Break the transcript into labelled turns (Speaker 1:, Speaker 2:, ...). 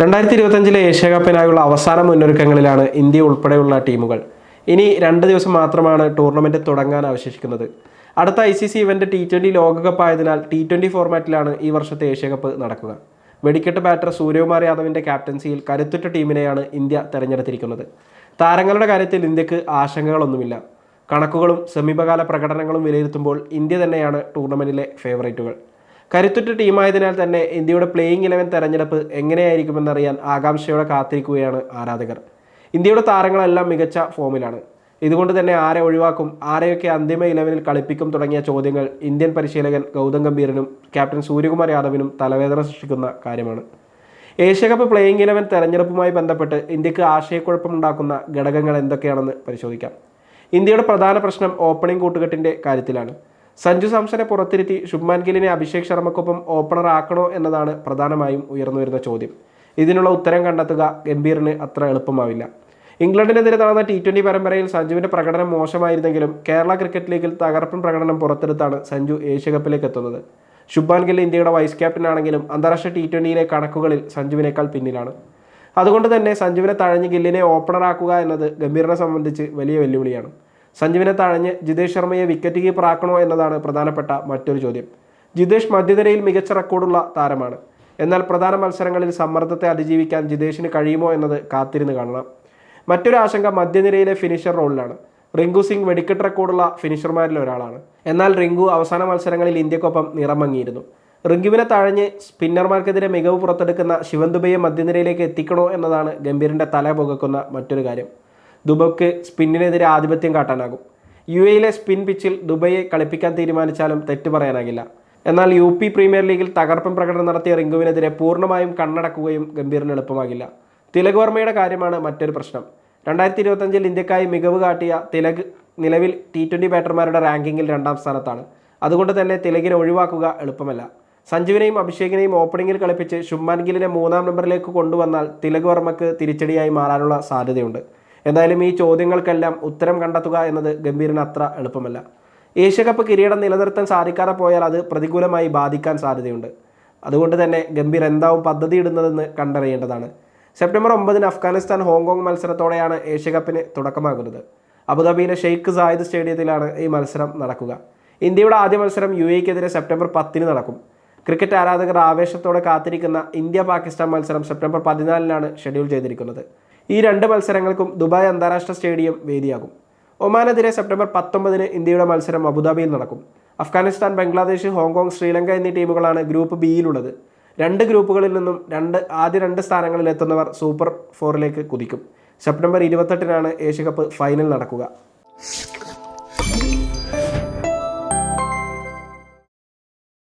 Speaker 1: രണ്ടായിരത്തി ഇരുപത്തഞ്ചിലെ ഏഷ്യാകപ്പിനായുള്ള അവസാന മുന്നൊരുക്കങ്ങളിലാണ് ഇന്ത്യ ഉൾപ്പെടെയുള്ള ടീമുകൾ. ഇനി രണ്ട് ദിവസം മാത്രമാണ് ടൂർണമെന്റ് തുടങ്ങാൻ അവശേഷിക്കുന്നത്. അടുത്ത I C C event T twenty ലോകകപ്പ് ആയതിനാൽ ടി ട്വന്റി ഫോർമാറ്റിലാണ് ഈ വർഷത്തെ ഏഷ്യാകപ്പ് നടക്കുക. വെടിക്കെട്ട് ബാറ്റർ സൂര്യകുമാർ യാദവിന്റെ ക്യാപ്റ്റൻസിയിൽ കരുത്തുറ്റ ടീമിനെയാണ് ഇന്ത്യ തെരഞ്ഞെടുത്തിരിക്കുന്നത്. താരങ്ങളുടെ കാര്യത്തിൽ ഇന്ത്യയ്ക്ക് ആശങ്കകളൊന്നുമില്ല. കണക്കുകളും സമീപകാല പ്രകടനങ്ങളും വിലയിരുത്തുമ്പോൾ ഇന്ത്യ തന്നെയാണ് ടൂർണമെന്റിലെ ഫേവറേറ്റുകൾ. കരുത്തുറ്റ ടീമായതിനാൽ തന്നെ ഇന്ത്യയുടെ പ്ലേയിങ് ഇലവൻ തെരഞ്ഞെടുപ്പ് എങ്ങനെയായിരിക്കുമെന്നറിയാൻ ആകാംക്ഷയോടെ കാത്തിരിക്കുകയാണ് ആരാധകർ. ഇന്ത്യയുടെ താരങ്ങളെല്ലാം മികച്ച ഫോമിലാണ് ഇതുകൊണ്ട് തന്നെ ആരെ ഒഴിവാക്കും ആരെയൊക്കെ അന്തിമ ഇലവനിൽ കളിപ്പിക്കും തുടങ്ങിയ ചോദ്യങ്ങൾ ഇന്ത്യൻ പരിശീലകൻ ഗൗതം ഗംഭീറിനും ക്യാപ്റ്റൻ സൂര്യകുമാർ യാദവിനും തലവേദന സൃഷ്ടിക്കുന്ന കാര്യമാണ്. ഏഷ്യാകപ്പ് പ്ലേയിങ് ഇലവൻ തെരഞ്ഞെടുപ്പുമായി ബന്ധപ്പെട്ട് ഇന്ത്യയ്ക്ക് ആശയക്കുഴപ്പമുണ്ടാക്കുന്ന ഘടകങ്ങൾ എന്തൊക്കെയാണെന്ന് പരിശോധിക്കാം. ഇന്ത്യയുടെ പ്രധാന പ്രശ്നം ഓപ്പണിംഗ് കൂട്ടുകെട്ടിന്റെ കാര്യത്തിലാണ്. സഞ്ജു സാംസനെ പുറത്തിരുത്തി ശുഭ്മാൻ ഗില്ലിനെ അഭിഷേക് ശർമ്മക്കൊപ്പം ഓപ്പണർ ആക്കണോ എന്നതാണ് പ്രധാനമായും ഉയർന്നു വരുന്ന ചോദ്യം. ഇതിനുള്ള ഉത്തരം കണ്ടെത്തുക ഗംഭീറിന് അത്ര എളുപ്പമാവില്ല. ഇംഗ്ലണ്ടിനെതിരെ നടന്ന ടി ട്വന്റി പരമ്പരയിൽ സഞ്ജുവിന്റെ പ്രകടനം മോശമായിരുന്നെങ്കിലും കേരള ക്രിക്കറ്റ് ലീഗിൽ തകർപ്പൻ പ്രകടനം പുറത്തെടുത്താണ് സഞ്ജു ഏഷ്യകപ്പിലേക്ക് എത്തുന്നത്. ശുഭാൻ ഗിൽ ഇന്ത്യയുടെ വൈസ് ക്യാപ്റ്റൻ ആണെങ്കിലും അന്താരാഷ്ട്ര ടി ട്വന്റിയിലെ കണക്കുകളിൽ സഞ്ജുവിനേക്കാൾ പിന്നിലാണ്. അതുകൊണ്ട് തന്നെ സഞ്ജുവിനെ തഴഞ്ഞ് ഗില്ലിനെ ഓപ്പണറാക്കുക എന്നത് ഗംഭീറിനെ സംബന്ധിച്ച് വലിയ വെല്ലുവിളിയാണ്. സഞ്ജുവിനെ തഴഞ്ഞ് ജിതേഷ് ശർമ്മയെ വിക്കറ്റ് കീപ്പർ ആക്കണോ എന്നതാണ് പ്രധാനപ്പെട്ട മറ്റൊരു ചോദ്യം. ജിതേഷ് മധ്യനിരയിൽ മികച്ച റെക്കോർഡുള്ള താരമാണ്. എന്നാൽ പ്രധാന മത്സരങ്ങളിൽ സമ്മർദ്ദത്തെ അതിജീവിക്കാൻ ജിതേഷിന് കഴിയുമോ എന്നത് കാത്തിരുന്ന് കാണണം. മറ്റൊരു ആശങ്ക മധ്യനിരയിലെ ഫിനിഷർ റോളിലാണ്. റിങ്കു സിംഗ് വെടിക്കെട്ട് റെക്കോർഡുള്ള ഫിനിഷർമാരിൽ ഒരാളാണ്. എന്നാൽ റിങ്കു അവസാന മത്സരങ്ങളിൽ ഇന്ത്യക്കൊപ്പം നിറമങ്ങിയിരുന്നു. റിങ്കുവിനെ തഴഞ്ഞ് സ്പിന്നർമാർക്കെതിരെ മികവ് പുറത്തെടുക്കുന്ന ശിവൻ മധ്യനിരയിലേക്ക് എത്തിക്കണോ എന്നതാണ് ഗംഭീറിന്റെ തല പുകക്കുന്ന മറ്റൊരു കാര്യം. ദുബൈക്ക് സ്പിന്നിനെതിരെ ആധിപത്യം കാട്ടാനാകും. യു എയിലെ സ്പിൻ പിച്ചിൽ ദുബൈയെ കളിപ്പിക്കാൻ തീരുമാനിച്ചാലും തെറ്റ് പറയാനാകില്ല. എന്നാൽ യു പി പ്രീമിയർ ലീഗിൽ തകർപ്പൻ പ്രകടനം നടത്തിയ റിങ്കുവിനെതിരെ പൂർണമായും കണ്ണടക്കുകയും ഗംഭീറിന് എളുപ്പമാകില്ല. തിലക് വർമ്മയുടെ കാര്യമാണ് മറ്റൊരു പ്രശ്നം. രണ്ടായിരത്തി ഇരുപത്തഞ്ചിൽ ഇന്ത്യക്കായി മികവ് കാട്ടിയ തിലക് നിലവിൽ ടി ട്വന്റി ബാറ്റർമാരുടെ റാങ്കിങ്ങിൽ രണ്ടാം സ്ഥാനത്താണ്. അതുകൊണ്ട് തന്നെ തിലകിനെ ഒഴിവാക്കുക എളുപ്പമല്ല. സഞ്ജുവിനെയും അഭിഷേകിനെയും ഓപ്പണിംഗിൽ കളിപ്പിച്ച് ശുഭ്മാൻ ഗില്ലിനെ മൂന്നാം നമ്പറിലേക്ക് കൊണ്ടുവന്നാൽ തിലക് വർമ്മക്ക് തിരിച്ചടിയായി മാറാനുള്ള സാധ്യതയുണ്ട്. എന്തായാലും ഈ ചോദ്യങ്ങൾക്കെല്ലാം ഉത്തരം കണ്ടെത്തുക എന്നത് ഗംഭീരന് അത്ര എളുപ്പമല്ല. ഏഷ്യകപ്പ് കിരീടം നിലനിർത്താൻ സാധിക്കാതെ പോയാൽ അത് പ്രതികൂലമായി ബാധിക്കാൻ സാധ്യതയുണ്ട്. അതുകൊണ്ട് തന്നെ ഗംഭീർ എന്താവും പദ്ധതി ഇടുന്നതെന്ന് കണ്ടറിയേണ്ടതാണ്. സെപ്റ്റംബർ ഒമ്പതിന് അഫ്ഗാനിസ്ഥാൻ ഹോങ്കോങ് മത്സരത്തോടെയാണ് ഏഷ്യകപ്പിന് തുടക്കമാകുന്നത്. അബുദാബിയിലെ ഷെയ്ഖ് സായിദ് സ്റ്റേഡിയത്തിലാണ് ഈ മത്സരം നടക്കുക. ഇന്ത്യയുടെ ആദ്യ മത്സരം യു എക്കെതിരെ സെപ്റ്റംബർ പത്തിന് നടക്കും. ക്രിക്കറ്റ് ആരാധകർ ആവേശത്തോടെ കാത്തിരിക്കുന്ന ഇന്ത്യ പാകിസ്ഥാൻ മത്സരം സെപ്റ്റംബർ പതിനാലിനാണ് ഷെഡ്യൂൾ ചെയ്തിരിക്കുന്നത്. ഈ രണ്ട് മത്സരങ്ങൾക്കും ദുബായ് അന്താരാഷ്ട്ര സ്റ്റേഡിയം വേദിയാകും. ഒമാനെതിരെ സെപ്റ്റംബർ പത്തൊമ്പതിന് ഇന്ത്യയുടെ മത്സരം അബുദാബിയിൽ നടക്കും. അഫ്ഗാനിസ്ഥാൻ ബംഗ്ലാദേശ് ഹോങ്കോങ് ശ്രീലങ്ക എന്നീ ടീമുകളാണ് ഗ്രൂപ്പ് ബിയിലുള്ളത്. രണ്ട് ഗ്രൂപ്പുകളിൽ നിന്നും രണ്ട് ആദ്യ രണ്ട് സ്ഥാനങ്ങളിൽ എത്തുന്നവർ സൂപ്പർ ഫോറിലേക്ക് കുതിക്കും. സെപ്റ്റംബർ ഇരുപത്തെട്ടിനാണ് ഏഷ്യകപ്പ് ഫൈനൽ നടക്കുക.